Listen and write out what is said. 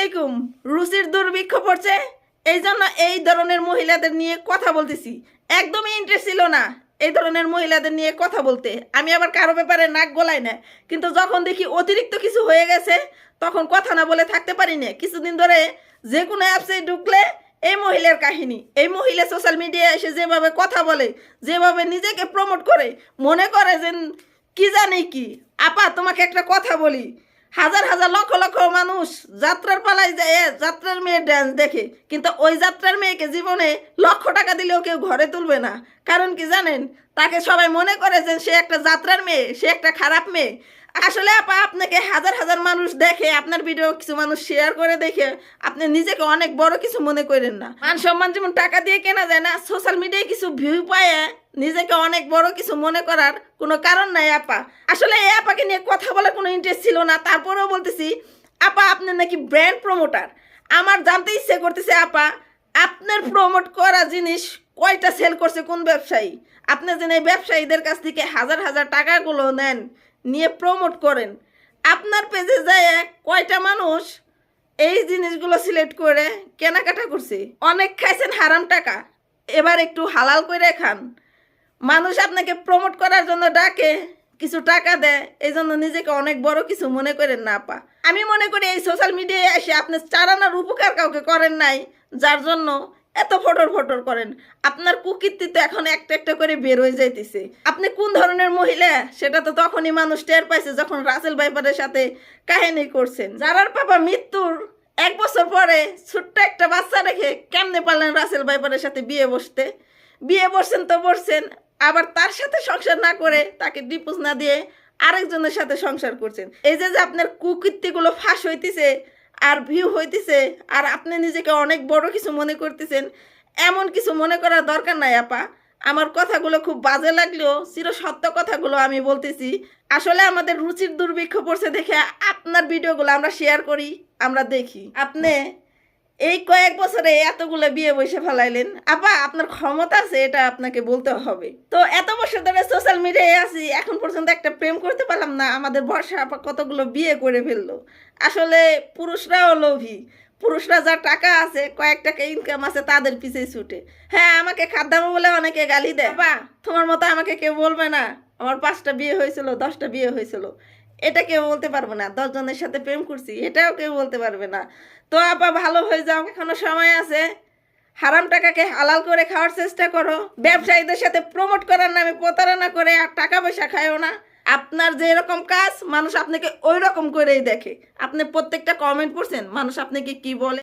আলাইকুম। রুচির দুর্ভিক্ষ পড়ছে। এই জন্য এই ধরনের মহিলাদের নিয়ে কথা বলতেছি। একদমই ইন্টারেস্ট ছিল না এই ধরনের মহিলাদের নিয়ে কথা বলতে। আমি আবার কারও ব্যাপারে নাক গলাই না। কিন্তু যখন দেখি অতিরিক্ত কিছু হয়ে গেছে, তখন কথা না বলে থাকতে পারি না। কিছুদিন ধরে যে কোনো অ্যাপসে ঢুকলে এই মহিলার কাহিনী, এই মহিলা সোশ্যাল মিডিয়ায় এসে যেভাবে কথা বলে, যেভাবে নিজেকে প্রমোট করে, মনে করে যে কি জানি কি। আপা, তোমাকে একটা কথা বলি। হাজার হাজার লক্ষ লক্ষ মানুষ যাত্রার পালায় যায় যাত্রার মেয়ে ড্যান্স দেখে। কিন্তু ওই যাত্রার মেয়েকে জীবনে লক্ষ টাকা দিলেও কেউ ঘরে তুলবে না। কারণ কি জানেন? তাকে সবাই মনে করে যে সে একটা যাত্রার মেয়ে, সে একটা খারাপ মেয়ে। আসলে আপা, আপনাকে হাজার হাজার মানুষ দেখে, আপনার ভিডিও কিছু মানুষ শেয়ার করে দেখে, আপনি নিজেকে অনেক বড় কিছু মনে করেন না। মান সম্মান যেমন টাকা দিয়ে কেনা যায় না সোশ্যাল মিডিয়ায় কিছু ভিউ পায়, নিজেকে অনেক বড় কিছু মনে করার কোনো কারণ নাই আপা। আসলে এই আপাকে নিয়ে ইন্টারেস্ট ছিল না, তারপরেও বলতেছি, আপা আপনি নাকি ব্র্যান্ড প্রমোটার আমার জানতে ইচ্ছে করতেছে, আপা, আপনার প্রমোট করা জিনিস কয়টা সেল করছে কোন ব্যবসায়ী? আপনি যেন এই ব্যবসায়ীদের কাছ থেকে হাজার হাজার টাকাগুলো নেন, নিয়ে প্রমোট করেন। আপনার পেজে যায় কয়টা মানুষ এই জিনিসগুলো সিলেক্ট করে কেনাকাটা করছে। অনেক খাইছেন হারাম টাকা, এবার একটু হালাল করে খান। মানুষ আপনাকে প্রমোট করার জন্য ডাকে কিছু টাকা দেয় এই জন্য নিজেকে অনেক বড় কিছু মনে করেন না আপা। আমি মনে করি এই সোশ্যাল মিডিয়ায় এসে আপনি চারানার উপকার কাউকে করেন নাই, যার জন্য এত ফটোর ফটোর করেন। আপনার কুকীর্তি তো এখন একটা একটা করে বের হয়ে যাইতেছে। আপনি কোন ধরনের মহিলা? সেটা তো তখনই মানুষ টের পাইছে যখন রাসেল ভাইপারের সাথে কাহিনী করছেন। যারার পাপা মৃত্যুর এক বছর পরে ছোট্ট একটা বাচ্চা রেখে কেমনে পারলেন রাসেল ভাইপারের সাথে বিয়ে বসতে? বিয়ে বসছেন তো বসছেন আবার তার সাথে সংসার না করে তাকে ডিপোজ না দিয়ে আরেকজনের সাথে সংসার করছেন। এই যে আপনার কুকীর্তিগুলো ফাঁস হইতেছে আর ভিউ হইতেছে আর আপনি নিজেকে অনেক বড় কিছু মনে করতেছেন, এমন কিছু মনে করার দরকার নাই আপা। আমার কথাগুলো খুব বাজে লাগলেও চির সত্য কথাগুলো আমি বলতেছি। আসলে আমাদের রুচির দুর্ভিক্ষ পড়ছে দেখে আপনার ভিডিওগুলো আমরা শেয়ার করি, আমরা দেখি। আপনি এই কয়েক বছরে এতগুলো বিয়ে বসে ফেলাইলেন। আপা আপনার ক্ষমতা আছে এটা আপনাকে বলতে হবে। তো এত বছর ধরে সোশ্যাল মিডিয়ায় আছি এখন পর্যন্ত একটা প্রেম করতে পারলাম না আমাদের বর্ষা আপা কতগুলো বিয়ে করে ফেলল। আসলে পুরুষরাও লোভী। পুরুষরা যার টাকা আছে কয়েক টাকা ইনকাম আছে তাদের পিছিয়ে ছুটে। হ্যাঁ আমাকে খাদ্যামো বলে অনেকে গালি দেয়। বা তোমার মতো আমাকে কেউ বলবে না। আমার পাঁচটা বিয়ে হয়েছিল দশটা বিয়ে হয়েছিল। এটা কেউ বলতে পারবে না। দশজনের সাথে প্রেম করছি, এটাও কেউ বলতে পারবে না। তো আপা, ভালো হয়ে যাও, এখনও সময় আছে। হারাম টাকাকে হালাল করে খাওয়ার চেষ্টা করো। ব্যবসায়ীদের সাথে প্রমোট করার নামে প্রতারণা করে আর টাকা পয়সা খায়ও না। আপনার যে এরকম কাজ, মানুষ আপনাকে ওই রকম করেই দেখে। আপনি প্রত্যেকটা কমেন্ট করছেন মানুষ আপনাকে কি বলে?